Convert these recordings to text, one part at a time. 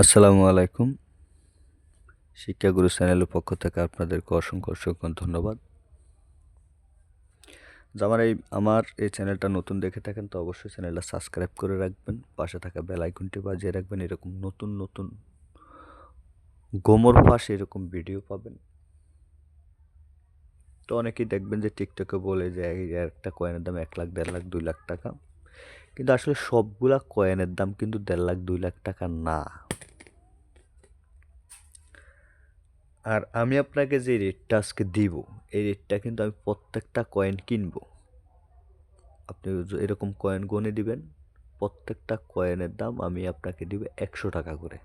আসসালামু আলাইকুম। শিক্ষাগুরু চ্যানেলের পক্ষ থেকে আপনাদেরকে অসংখ্য অসংখ্য ধন্যবাদ। আমার এই আমার এই চ্যানেলটা নতুন দেখে থাকেন তো অবশ্যই চ্যানেলটা সাবস্ক্রাইব করে রাখবেন। পাশে থাকা বেল আইকনটি বাজিয়ে রাখবেন। এরকম নতুন নতুন গোমর ফাঁস এরকম ভিডিও পাবেন। তো অনেকেই দেখবেন যে টিকটকে বলে যে একটা কয়েনের দাম এক লাখ, দেড় লাখ, দুই লাখ টাকা। কিন্তু আসলে সবগুলা কয়েনের দাম কিন্তু দেড় লাখ, দুই লাখ টাকা না। আর আমি আপনাকে যে রেটটা আজকে দিব, এই রেটটা কিন্তু আমি প্রত্যেকটা কয়েন কিনবো। আপনি এরকম কয়েন গনে দিবেন, প্রত্যেকটা কয়েনের দাম আমি আপনাকে দিব একশো টাকা করে।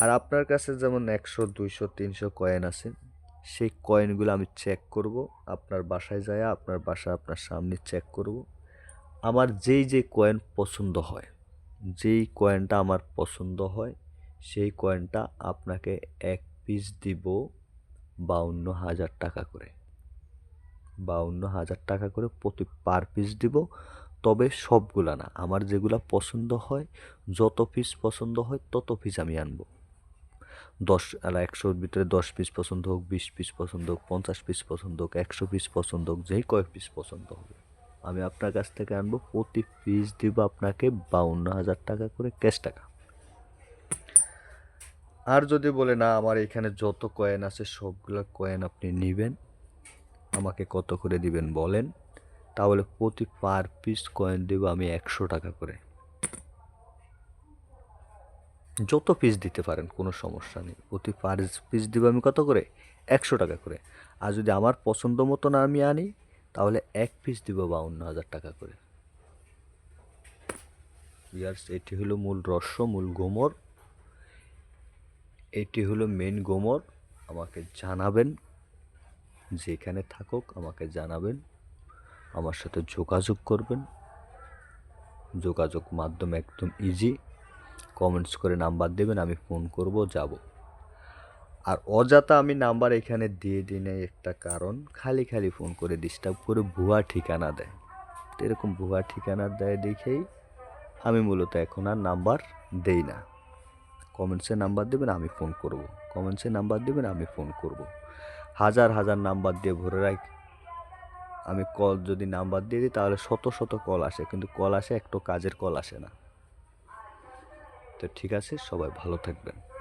আর আপনার কাছে যেমন একশো, দুইশো, তিনশো কয়েন আছে, সেই কয়েনগুলো আমি চেক করব, আপনার বাসায় যায়, আপনার বাসা আপনার সামনে চেক করব। আমার যেই যে কয়েন পছন্দ হয়, যেই কয়েনটা আমার পছন্দ হয়, সেই কয়েনটা আপনাকে এক পিস দিব বাউন্ন হাজার টাকা করে। বাউন্ন হাজার টাকা করে প্রতি পার পিস দিব, তবে সবগুলা না, আমার যেগুলা পছন্দ হয়, যত পিস পছন্দ হয়, তত পিস আমি আনব। দশ আর একশোর ভিতরে দশ পিস পছন্দ হোক, বিশ পিস পছন্দ হোক, পঞ্চাশ পিস পছন্দ হোক, একশো পিস পছন্দ হোক, যেই কয়েক পিস পছন্দ হবে, আমি আপনার কাছ থেকে আনব, প্রতি পিস দিব আপনাকে বাউন্ন হাজার টাকা করে ক্যাশ টাকা। আর যদি বলে, না, আমার এখানে যত কয়েন আছে, সবগুলো কয়েন আপনি নেবেন, আমাকে কত করে দিবেন বলেন, তাহলে প্রতি পার পিস কয়েন দেব আমি একশো টাকা করে। যত পিস দিতে পারেন, কোনো সমস্যা নেই। প্রতি পার পিস দিব আমি কত করে? একশো টাকা করে। আর যদি আমার পছন্দ মতো না আমি আনি, তাহলে এক পিস দিব বাউন্ন হাজার টাকা করে। ইয়ার্স, এটি হলো মূল রহস্য, মূল গোমর এটি হলো মেন গোমর। আমাকে জানাবেন, যেখানে থাকুক আমাকে জানাবেন। আমার সাথে যোগাযোগ করবেন। যোগাযোগ মাধ্যম একদম ইজি কমেন্টস করে নাম্বার দেবেন, আমি ফোন করব, যাব। আর অযথা আমি নাম্বার এখানে দিয়ে দিই নাই একটা কারণ, খালি খালি ফোন করে ডিস্টার্ব করে ভুয়া ঠিকানা দেয়। তো এরকম ভুয়া ঠিকানা দেয় দেখেই আমি মূলত এখন আর নাম্বার দেই না। কমেন্টসে নাম্বার দেবেন, আমি ফোন করব। কমেন্টসে নাম্বার দেবেন, আমি ফোন করব। হাজার হাজার নাম্বার দিয়ে ভরে রাখ। আমি কল যদি নাম্বার দিয়ে দিই, তাহলে শত শত কল আসে, কিন্তু কল আসে, একটু কাজের কল আসে না। তো ঠিক আছে, সবাই ভালো থাকবেন।